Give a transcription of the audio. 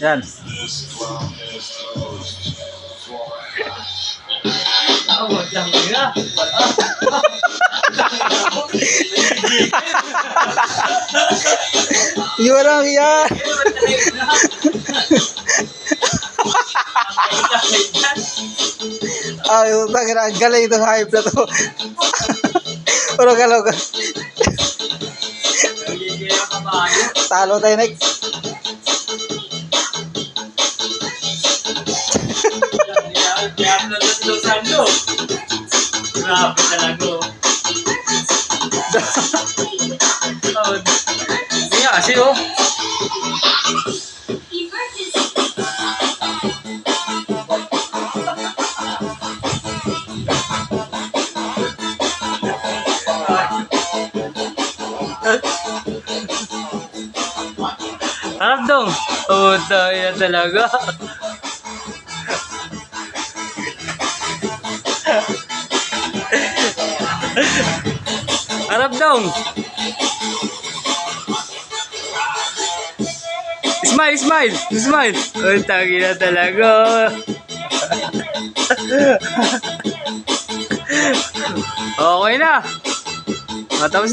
Yan. Yung yan. Ay, utang ang galing itong hype na to. Pero galaw ka. Talo tayo next. Grabe talaga. oh. Nga kasi oh. Harap dong. Puta, yan talaga. Harap dong. Smile, smile, smile. Oh, tagi na talaga. okay na. Matapos na.